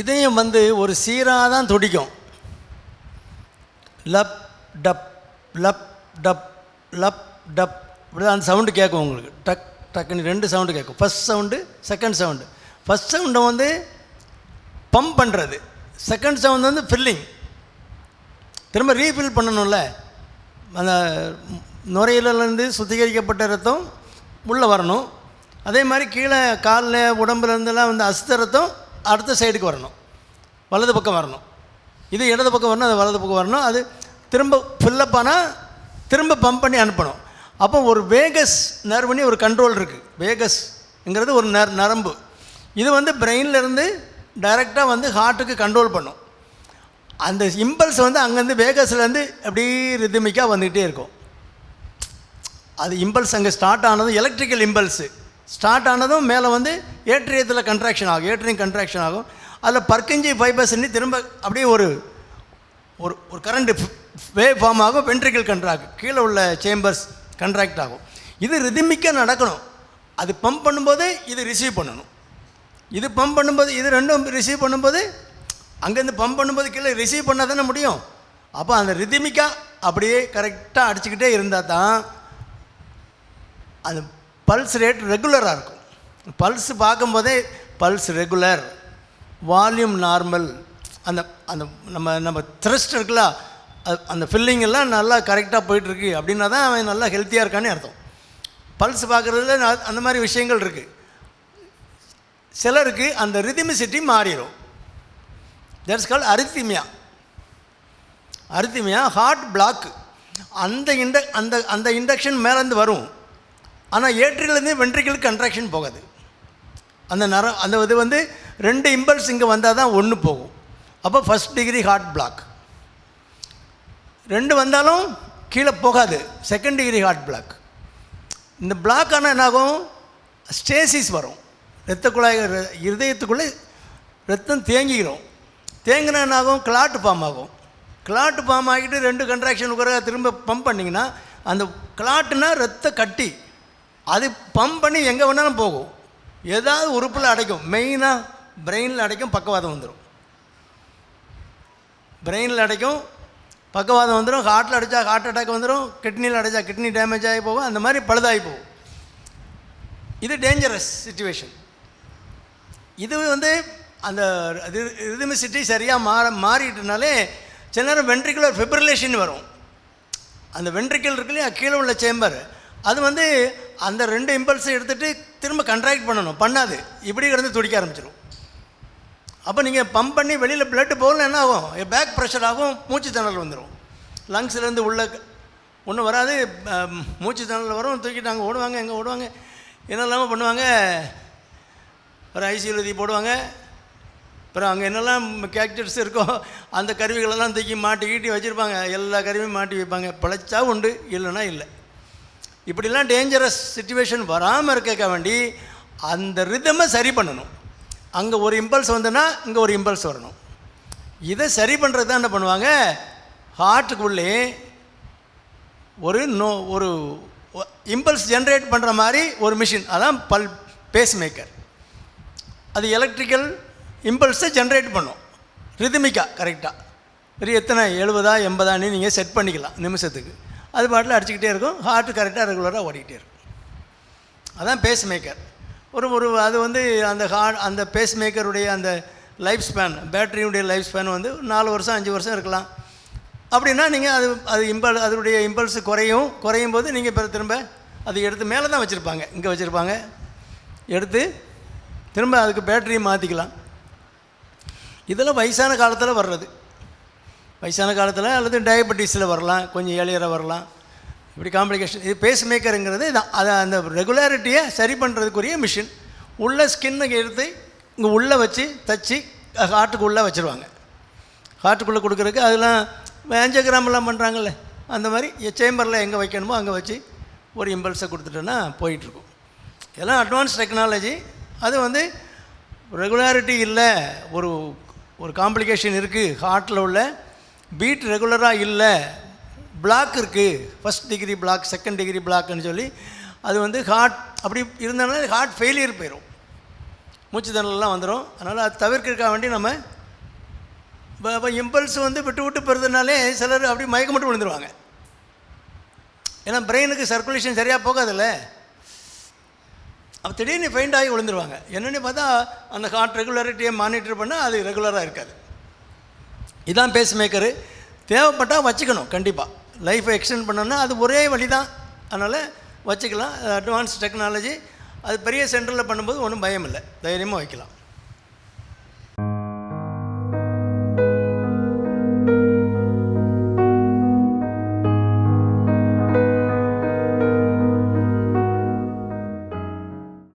இதயம் வந்து ஒரு சீராக தான் துடிக்கும். Lub dub lub dub lub dub. இப்படி தான் அந்த சவுண்டு கேட்கும் உங்களுக்கு. டக் டக்குன்னு ரெண்டு சவுண்டு கேட்கும். First sound second sound first சவுண்டை வந்து பம்ப் பண்ணுறது செகண்ட் சவுண்ட் வந்து ஃபில்லிங் திரும்ப ரீஃபில் பண்ணணும்ல. அந்த நுரையிலேருந்து சுத்திகரிக்கப்பட்ட ரத்தம் உள்ளே வரணும். அதே மாதிரி கீழே காலில் உடம்புலேருந்துலாம் வந்து அசுத்த ரத்தம் அடுத்த சைடுக்கு வரணும். வலது பக்கம் வரணும். இது இடது பக்கம் வரணும் அது வலது பக்கம் வரணும். அது திரும்ப ஃபில்லப் ஆனால் திரும்ப பம்ப் பண்ணி அனுப்பணும். அப்போ ஒரு வேகஸ் நர்வுனி ஒரு கண்ட்ரோல் இருக்குது வேகஸ்ங்கிறது ஒரு நர் நரம்பு. இது வந்து பிரெயின்லேருந்து டைரெக்டாக வந்து ஹார்ட்டுக்கு கண்ட்ரோல் பண்ணும். அந்த இம்பல்ஸ் வந்து அங்கேருந்து வேகஸ்லேருந்து அப்படியே ரிதமிக்காக வந்துக்கிட்டே இருக்கும். அது இம்பல்ஸ் அங்கே ஸ்டார்ட் ஆனதும் எலக்ட்ரிக்கல் இம்பல்ஸு ஸ்டார்ட் ஆனதும் மேலே வந்து ஏற்றியத்தில் கன்ட்ராக்ஷன் ஆகும் ஏற்றியம் கன்ட்ராக்ஷன் ஆகும். அதில் பர்க்கஞ்சி ஃபைபர்ஸ் திரும்ப அப்படியே ஒரு ஒரு ஒரு கரண்ட் வே ஃபார்ம் ஆகும் வென்ட்ரிக்கல் கண்ட்ராக்ட் கீழே உள்ள சேம்பர்ஸ் கண்ட்ராக்ட் ஆகும். இது ரிதிமிக்காக நடக்கணும். அது பம்ப் பண்ணும்போது இது ரிசீவ் பண்ணணும். இது பம்ப் பண்ணும்போது இது ரெண்டும் ரிசீவ் பண்ணும்போது அங்கேருந்து பம்ப் பண்ணும்போது கீழே ரிசீவ் பண்ணால் தானே முடியும். அப்போ அந்த ரிதிமிக்காக அப்படியே கரெக்டாக அடிச்சுக்கிட்டே இருந்தால் தான் அந்த பல்ஸ் ரேட் ரெகுலராக இருக்கும். பல்ஸ் பார்க்கும்போதே பல்ஸ் ரெகுலர் வால்யூம் நார்மல் அந்த அந்த நம்ம நம்ம த்ரெஸ்ட் இருக்குல்ல அது- அந்த ஃபில்லிங் எல்லாம் நல்லா கரெக்டாக போயிட்டுருக்கு. அப்படின்னா தான் அவன் நல்லா ஹெல்த்தியாக இருக்கான்னு அர்த்தம். பல்ஸ் பார்க்குறதுல அந்த மாதிரி விஷயங்கள் இருக்குது சிலருக்கு அந்த ரிதிமிசிட்டி மாறிடும் that's call arrhythmia arrhythmia heart block அந்த இண்ட அந்த அந்த இண்டக்ஷன் மேலேருந்து வரும். ஆனால் ஏற்றிலேருந்து வென்ட்ரிக்கலுக்கு கன்ட்ராக்ஷன் போகாது. அந்த நரம் அந்த இது வந்து ரெண்டு இம்பல்ஸ் இங்கே வந்தால் தான் ஒன்று போகும். அப்போ ஃபஸ்ட் டிகிரி ஹார்ட் பிளாக் ரெண்டு வந்தாலும் கீழே போகாது. செகண்ட் டிகிரி ஹார்ட் பிளாக் இந்த பிளாக் ஆனால் என்னாகும்? ஸ்டேசிஸ் வரும். இரத்த குழாய் இருதயத்துக்குள்ளே ரத்தம் தேங்கிக்கிறோம் தேங்கினா என்னாகும்? கிளாட்டு ஃபார்ம் ஆகும். கிளாட்டு ஃபார்ம் ஆகிட்டு ரெண்டு கன்ட்ராக்ஷன் பிறகு திரும்ப பம்ப் பண்ணிங்கன்னா அந்த கிளாட்டுனா ரத்த கட்டி. அது பம்ப் பண்ணி எங்கே வேணாலும் போகும். ஏதாவது உறுப்பில் அடைக்கும். மெயினாக பிரெயினில் அடைக்கும் பக்கவாதம் வந்துடும் பிரெயினில் அடைக்கும் பக்கவாதம் வந்துடும் ஹார்ட்டில் அடித்தா ஹார்ட் அட்டாக் வந்துடும் கிட்னியில் அடித்தா கிட்னி டேமேஜ் ஆகி போகும். அந்த மாதிரி பழுதாகி போகும். இது டேஞ்சரஸ் சுச்சுவேஷன் இது வந்து அந்த ரிதமிசிட்டி சரியாக மாற மாறிட்டுனாலே சில நேரம் வென்ட்ரிகுலர் ஃபெப்ரிலேஷன் வரும். அந்த வென்ட்ரிக்கல் இருக்கு இல்லையா? கீழே உள்ள சேம்பர் அது வந்து அந்த ரெண்டு இம்பல்ஸை எடுத்துகிட்டு திரும்ப கண்ட்ராக்ட் பண்ணணும். பண்ணாது. இப்படி கிடந்து துடிக்க ஆரம்பிச்சிடும் அப்போ நீங்கள் பம்ப் பண்ணி வெளியில் பிளட்டு போகல என்ன ஆகும்? பேக் ப்ரெஷர் ஆகும் மூச்சு திணறல் வந்துடும் லங்ஸ்லேருந்து உள்ள ஒன்றும் வராது மூச்சு திணறல் வரும் தூக்கிட்டாங்க ஓடுவாங்க எங்கே ஓடுவாங்க. என்னெல்லாமோ பண்ணுவாங்க? ஒரு ஐசியூ எழுதி போடுவாங்க. அப்புறம் அங்கே என்னெல்லாம் கேக்டர்ஸ் இருக்கோ அந்த கருவிகளெல்லாம் தூக்கி மாட்டி கீட்டி வச்சுருப்பாங்க. எல்லா கருவியும் மாட்டி வைப்பாங்க. பிழைச்சா உண்டு இல்லைன்னா இல்லை. இப்படிலாம் டேஞ்சரஸ் சுச்சுவேஷன் வராமல் இருக்க வேண்டி அந்த ரிதமை சரி பண்ணணும். அங்கே ஒரு இம்பல்ஸ் வந்ததுன்னா இங்கே ஒரு இம்பல்ஸ் வரணும். இதை சரி பண்ணுறது தான் என்ன பண்ணுவாங்க? ஹார்ட்டுக்குள்ளே ஒரு நோ ஒரு இம்பல்ஸ் ஜென்ரேட் பண்ணுற மாதிரி ஒரு மிஷின் அதான் பல் பேஸ் மேக்கர் அது எலக்ட்ரிக்கல் இம்பல்ஸை ஜென்ரேட் பண்ணும். ரிதமிக்கா கரெக்டாக பெரிய எத்தனை? எழுபதா எண்பதான்னு நீங்கள் செட் பண்ணிக்கலாம் நிமிஷத்துக்கு. அது பாட்டில் அடிச்சுக்கிட்டே இருக்கும். ஹார்ட் கரெக்டாக ரெகுலராக ஓடிக்கிட்டே இருக்கும். அதான் பேஸ் மேக்கர் ஒரு ஒரு அது வந்து அந்த ஹார்ட் அந்த பேஸ் மேக்கருடைய அந்த லைஃப் ஸ்பேன் பேட்டரியுடைய லைஃப் ஸ்பேன் வந்து நாலு வருஷம் அஞ்சு வருஷம் இருக்கலாம். அப்படின்னா நீங்கள் அது அது இம்பல் அதனுடைய இம்பல்ஸ் குறையும். குறையும் போது நீங்கள் இப்போ திரும்ப அது எடுத்து மேலே தான் வச்சுருப்பாங்க. இங்கே வச்சுருப்பாங்க. எடுத்து திரும்ப அதுக்கு பேட்டரியை மாற்றிக்கலாம் இதெல்லாம் வயசான காலத்தில் வர்றது. வயசான காலத்தில் அல்லது டயபெட்டிஸில் வரலாம் கொஞ்சம் ஏழையராக வரலாம். இப்படி காம்ப்ளிகேஷன் இது பேஸ் மேக்கருங்கிறது இதான். அதை அந்த ரெகுலாரிட்டியை சரி பண்ணுறதுக்குரிய மிஷின் உள்ள ஸ்கின்னை எடுத்து இங்கே உள்ளே வச்சு தச்சு ஹார்ட்டுக்கு உள்ளே வச்சுருவாங்க. ஹார்ட்டுக்குள்ளே கொடுக்குறதுக்கு அதெல்லாம் ஆஞ்சியோகிராமெல்லாம் பண்ணுறாங்கல்ல அந்த மாதிரி சேம்பரில் எங்கே வைக்கணுமோ அங்கே வச்சு ஒரு இம்பல்ஸை கொடுத்துட்டோன்னா போயிட்டுருக்கும். இதெல்லாம் அட்வான்ஸ் டெக்னாலஜி அது வந்து ரெகுலாரிட்டி இல்லை ஒரு ஒரு காம்ப்ளிகேஷன் இருக்குது ஹார்ட்டில் உள்ள பீட் ரெகுலராக இல்லை. பிளாக் இருக்குது first degree block second degree பிளாக்னு சொல்லி அது வந்து ஹார்ட் அப்படி இருந்தனால ஹார்ட் ஃபெயிலியர் போயிடும் மூச்சு திணறலாம் வந்துடும் அதனால் அது தவிர்க்கிறதுக்காக வேண்டி நம்ம இப்போ இம்பல்ஸ் வந்து விட்டு விட்டு போகிறதுனாலே சிலர் அப்படி மயக்க மட்டும் விழுந்துருவாங்க. ஏன்னா பிரெயினுக்கு சர்க்குலேஷன் சரியாக போகாதில்ல. அப்போ திடீர்னு ஃபெயிண்ட் ஆகி விழுந்துருவாங்க. என்னென்னு பார்த்தா அந்த ஹார்ட் ரெகுலாரிட்டியை மானிட்டர் பண்ணால் அது ரெகுலராக இருக்காது. இதான் பேஸ் மேக்கரு தேவைப்பட்டால் வச்சுக்கணும் கண்டிப்பாக லைஃப்பை எக்ஸ்டெண்ட் பண்ணோன்னா அது ஒரே வழி தான் அதனால் வச்சுக்கலாம். அட்வான்ஸ் டெக்னாலஜி அது பெரிய சென்டரில் பண்ணும்போது ஒன்றும் பயம் இல்லை தைரியமாக வைக்கலாம்.